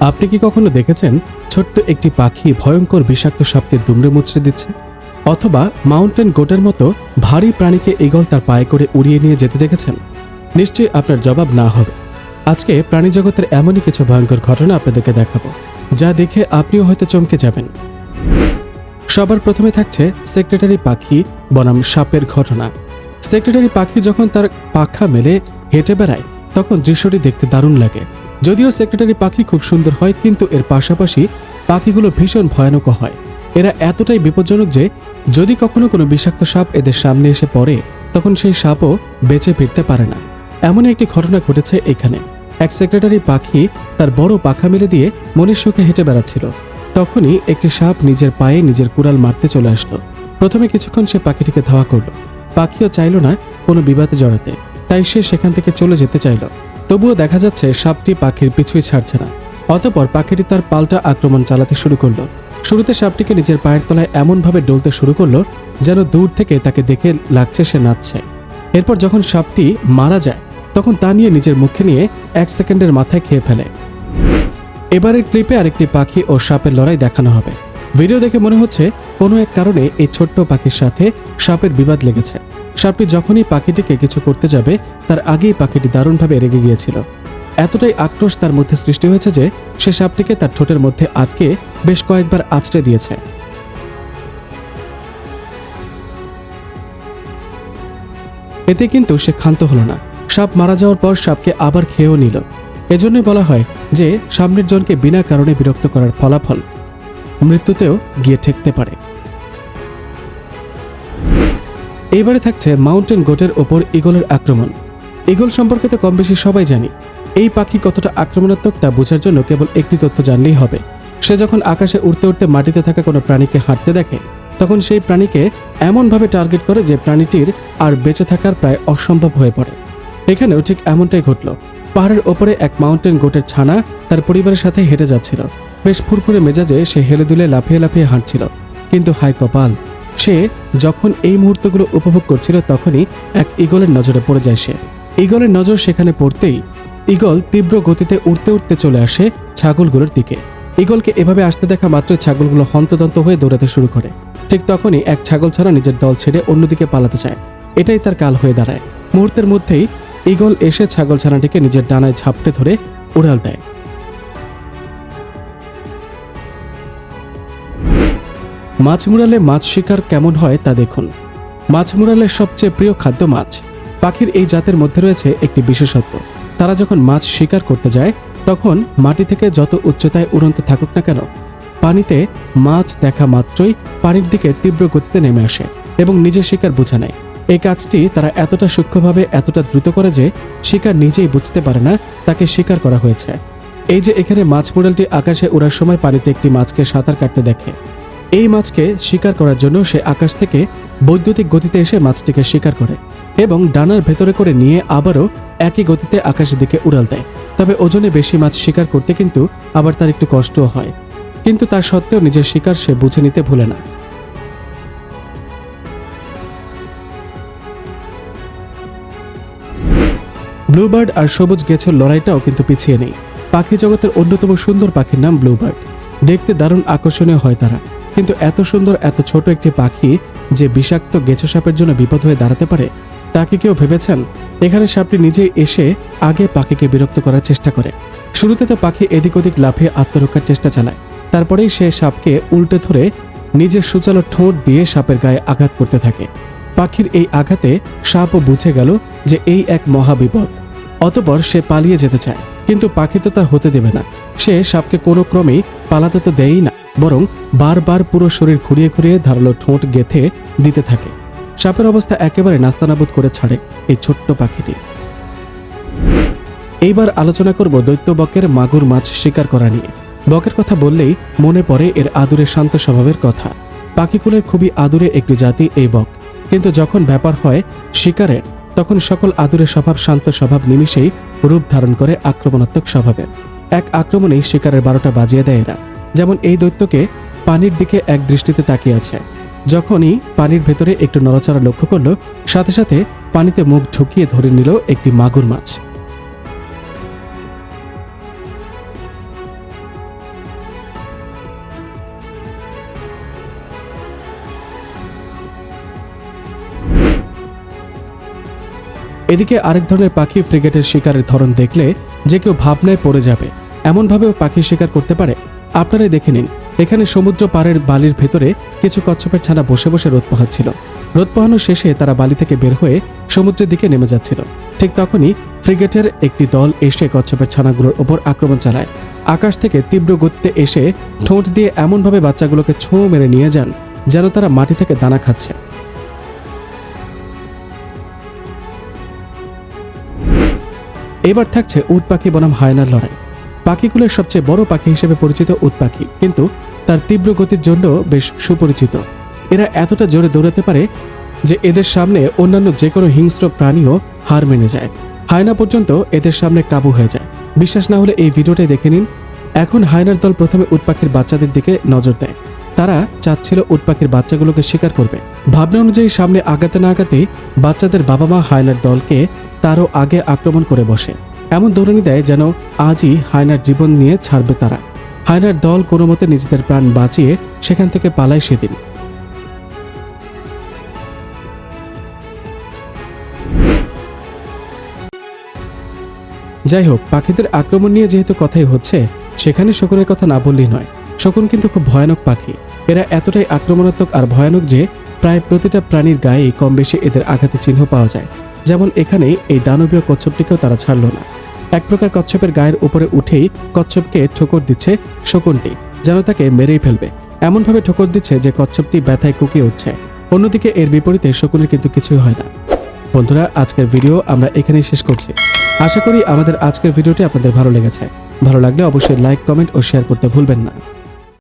আপনি কি কখনো দেখেছেন ছোট্ট একটি পাখি ভয়ঙ্কর বিষাক্ত সাপকে দুমড়ে মুচড়ে দিচ্ছে? অথবা মাউন্টেন গোটের মতো ভারী প্রাণীকে ইগল তার পায়ে করে উড়িয়ে নিয়ে যেতে দেখেছেন? নিশ্চয়ই আপনার জবাব না হবে। আজকে প্রাণী জগতের এমনই কিছু ভয়ঙ্কর ঘটনা আপনাদেরকে দেখাবো, যা দেখে আপনিও হয়তো চমকে যাবেন। সবার প্রথমে থাকছে সেক্রেটারি পাখি বনাম সাপের ঘটনা। সেক্রেটারি পাখি যখন তার পাখা মেলে হেঁটে বেড়ায়, তখন দৃশ্যটি দেখতে দারুণ লাগে। যদিও সেক্রেটারি পাখি খুব সুন্দর হয়, কিন্তু এর পাশাপাশি পাখিগুলো ভীষণ ভয়ানক হয়। এরা এতটাই বিপজ্জনক যে, যদি কখনো কোনো বিষাক্ত সাপ এদের সামনে এসে পড়ে, তখন সেই সাপও বেঁচে ফিরতে পারে না। এমনই একটি ঘটনা ঘটেছে এখানে। এক সেক্রেটারি পাখি তার বড় পাখা মেলে দিয়ে মনের সুখে হেঁটে বেড়াচ্ছিল। তখনই একটি সাপ নিজের পায়ে নিজের কুড়াল মারতে চলে আসলো। প্রথমে কিছুক্ষণ সে পাখিটিকে ধাওয়া করল। পাখিও চাইল না কোনো বিবাদে জড়াতে। তাই সে সেখান থেকে চলে যেতে চাইল। তবুও দেখা যাচ্ছে সাপটি পাখির পিছুই ছাড়ছে না। অতপর পাখিটি তার পাল্টা আক্রমণ চালাতে শুরু করল। শুরুতে সাপটিকে নিজের পায়ের তলায় এমনভাবে ডলতে শুরু করল যেন দূর থেকে তাকে দেখে লাগছে সে নাচছে। এরপর যখন সাপটি মারা যায়, তখন তা নিয়ে নিজের মুখে নিয়ে এক সেকেন্ডের মাথায় খেয়ে ফেলে। এবারের ক্লিপে আরেকটি পাখি ও সাপের লড়াই দেখানো হবে। ভিডিও দেখে মনে হচ্ছে কোনো এক কারণে এই ছোট্ট পাখির সাথে সাপের বিবাদ লেগেছে। সাপটি যখনই পাখিটিকে কিছু করতে যাবে, তার আগেই পাখিটি দারুণভাবে রেগে গিয়েছিল। এতটাই আক্রোশ তার মধ্যে সৃষ্টি হয়েছে যে, সে সাপটিকে তার ঠোঁটের মধ্যে আটকে বেশ কয়েকবার আছড়ে দিয়েছে। এতে কিন্তু সে ক্ষান্ত হলো না। সাপ মারা যাওয়ার পর সাপকে আবার খেয়েও নিল। এজন্যই বলা হয় যে, সামনের জনকে বিনা কারণে বিরক্ত করার ফলাফল মৃত্যুতেও গিয়ে ঠেকতে পারে। এইবারে থাকছে মাউন্টেন গোটের ওপর ইগলের আক্রমণ। ইগল সম্পর্কে তো কম বেশি সবাই জানি, এই পাখি কতটা আক্রমণাত্মক তা বোঝার জন্য কেবল একটি তথ্য জানলেই হবে। সে যখন আকাশে উড়তে উড়তে মাটিতে থাকা কোনো প্রাণীকে হাঁটতে দেখে, তখন সেই প্রাণীকে এমনভাবে টার্গেট করে যে প্রাণীটির আর বেঁচে থাকার প্রায় অসম্ভব হয়ে পড়ে। এখানেও ঠিক এমনটাই ঘটল। পাহাড়ের ওপরে এক মাউন্টেন গোটের ছানা তার পরিবারের সাথে হেঁটে যাচ্ছিল। বেশ ফুরফুরে মেজাজে সে হেলে দুলে লাফিয়ে লাফিয়ে হাঁটছিল, কিন্তু হাই কপাল! সে যখন এই মুহূর্তগুলো উপভোগ করছিল, তখনই এক ইগলের নজরে পড়ে যায় সে। ইগলের নজর সেখানে পড়তেই ইগল তীব্র গতিতে উড়তে উড়তে চলে আসে ছাগলগুলোর দিকে। ইগলকে এভাবে আসতে দেখা মাত্র ছাগলগুলো হন্তদন্ত হয়ে দৌড়াতে শুরু করে। ঠিক তখনই এক ছাগল ছাড়া নিজের দল ছেড়ে অন্যদিকে পালাতে চায়। এটাই তার কাল হয়ে দাঁড়ায়। মুহূর্তের মধ্যেই ইগল এসে ছাগল ছানাটিকে নিজের ডানায় ঝাপটে ধরে উড়াল দেয়। মাছ মুড়ালে মাছ শিকার কেমন হয় তা দেখুন। মাছ মুড়ালের সবচেয়ে প্রিয় খাদ্য মাছ। পাখির এই জাতের মধ্যে রয়েছে একটি বিশেষত্ব। তারা যখন মাছ শিকার করতে যায়, তখন মাটি থেকে যত উচ্চতায় উড়ন্ত থাকুক না কেন, পানিতে মাছ দেখা মাত্রই পানির দিকে তীব্র গতিতে নেমে আসে এবং নিজের শিকার বুঝে নেয়। এই কাজটি তারা এতটা সূক্ষ্মভাবে, এতটা দ্রুত করে যে শিকার নিজেই বুঝতে পারে না, তাকে শিকার করা হয়েছে। এই যে এখানে মাছ মুড়ালটি আকাশে ওড়ার সময় পানিতে একটি মাছকে সাঁতার কাটতে দেখে। এই মাছকে শিকার করার জন্য সে আকাশ থেকে বৈদ্যুতিক গতিতে এসে মাছটিকে শিকার করে এবং ডানার ভেতরে করে নিয়ে আবারও একই গতিতে আকাশের দিকে উড়াল দেয়। তবে ওজনে বেশি মাছ শিকার করতে কিন্তু আবার তার একটু কষ্টও হয়। কিন্তু তার সত্ত্বেও নিজের শিকার সে বুঝে নিতে ভুলে না। ব্লুবার্ড আর সবুজ গেছর লড়াইটাও কিন্তু পিছিয়ে নেই। পাখি জগতের অন্যতম সুন্দর পাখির নাম ব্লুবার্ড। দেখতে দারুণ আকর্ষণীয় হয় তারা। কিন্তু এত সুন্দর, এত ছোট একটি পাখি যে বিষাক্ত গেছো সাপের জন্য বিপদ হয়ে দাঁড়াতে পারে, তা কি কেউ ভেবেছেন? এখানে সাপটি নিজে এসে আগে পাখিকে বিরক্ত করার চেষ্টা করে। শুরুতে তো পাখি এদিক ওদিক লাফিয়ে আত্মরক্ষার চেষ্টা চালায়। তারপরেই সে সাপকে উল্টে ধরে নিজের সুচালো ঠোঁট দিয়ে সাপের গায়ে আঘাত করতে থাকে। পাখির এই আঘাতে সাপও বুঝে গেল যে এই এক মহাবিপদ অতপর সে পালিয়ে যেতে চায়, কিন্তু পাখি তো তা হতে দেবে না। সে সাপকে কোনো ক্রমেই পালাতে তো দেয়ই না। বরং বারবার পুরো শরীর ঘুরিয়ে ঘুরিয়ে ধারালো ঠোঁট গেথে দিতে থাকে। সাপের অবস্থা একেবারে নাস্তানাবুদ করে ছাড়ে এই ছোট্ট পাখিটি। এইবার আলোচনা করব দৈত্য বকের মাগুর মাছ শিকার করা নিয়ে। বকের কথা বললেই মনে পড়ে এর আদুরে শান্ত স্বভাবের কথা। পাখিকুলের খুবই আদুরে একটি জাতি এই বক। কিন্তু যখন ব্যাপার হয় শিকারের, তখন সকল আদুরে স্বভাব শান্ত স্বভাব নিমিষেই রূপ ধারণ করে আক্রমণাত্মক স্বভাবের। এক আক্রমণেই শিকারের বারোটা বাজিয়ে দেয় এরা। যেমন এই দৈত্যকে পানির দিকে এক দৃষ্টিতে তাকিয়ে আছে। যখনই পানির ভেতরে একটু নড়াচড়া লক্ষ্য করল, সাথে সাথে পানিতে মুখ ঢুকিয়ে ধরে নিল একটি মাগুর মাছ। এদিকে আরেক ধরনের পাখি ফ্রিগেটের শিকারের ধরন দেখলে যে কেউ ভাবনায় পড়ে যাবে। এমনভাবেও পাখি শিকার করতে পারে। আপনারাই দেখে নিন, এখানে সমুদ্র পাড়ের বালির ভেতরে কিছু কচ্ছপের ছানা বসে বসে রোদ পোহাচ্ছিল। রোদ পোহানো শেষে তারা বালি থেকে বের হয়ে সমুদ্রের দিকে নেমে যাচ্ছিল। ঠিক তখনই ফ্রিগেটের একটি দল এসে কচ্ছপের ছানাগুলোর ওপর আক্রমণ চালায়। আকাশ থেকে তীব্র গতিতে এসে ঠোঁট দিয়ে এমনভাবে বাচ্চাগুলোকে ছোঁ মেরে নিয়ে যান, যেন তারা মাটি থেকে দানা খাচ্ছে। এবার থাকছে উট পাখি বনাম হায়নার লড়াই। পাখিগুলোর সবচেয়ে বড় পাখি হিসেবে পরিচিত উট পাখি। কিন্তু তার তীব্র গতির জন্য বেশ সুপরিচিত। এরা এতটা জোরে দৌড়াতে পারে যে এদের সামনে অন্যান্য যে কোনো হিংস্র প্রাণীও হার মেনে যায়। হায়না পর্যন্ত এদের সামনে কাবু হয়ে যায়। বিশ্বাস না হলে এই ভিডিওটাই দেখে নিন। এখন হায়নার দল প্রথমে উট পাখির বাচ্চাদের দিকে নজর দেয়। তারা চাচ্ছিল উট পাখির বাচ্চাগুলোকে শিকার করবে। ভাবনা অনুযায়ী সামনে আগাতে না আগাতেই বাচ্চাদের বাবা মা হায়নার দলকে তারও আগে আক্রমণ করে বসে। এমন দৌড়ানি দেয় যেন আজই হায়নার জীবন নিয়ে ছাড়বে তারা। হায়নার দল কোনো মতে নিজেদের প্রাণ বাঁচিয়ে সেখান থেকে পালায় সেদিন। যাই হোক, পাখিদের আক্রমণ নিয়ে যেহেতু কথাই হচ্ছে, সেখানে শকুনের কথা না বললেই নয়। শকুন কিন্তু খুব ভয়ানক পাখি। এরা এতটাই আক্রমণাত্মক আর ভয়ানক যে, প্রায় প্রতিটা প্রাণীর গায়েই কম বেশি এদের আঘাতে চিহ্ন পাওয়া যায়। যেমন এখানে এই দানবীয় কচ্ছপটিকেও তারা ছাড়ল না। এক প্রকার কচ্ছপের গায়ের উপরে উঠেই কচ্ছপকে ঠোকর দিচ্ছে শকুনটি, যেন তাকে মেরেই ফেলবে। এমনভাবে ঠোকর দিচ্ছে যে কচ্ছপটি ব্যথায় কুকিয়ে উঠছে। অন্যদিকে এর বিপরীতে শকুনের কিন্তু কিছুই হয় না। বন্ধুরা, আজকের ভিডিও আমরা এখানেই শেষ করছি। আশা করি আমাদের আজকের ভিডিওটি আপনাদের ভালো লেগেছে। ভালো লাগলে অবশ্যই লাইক, কমেন্ট ও শেয়ার করতে ভুলবেন না।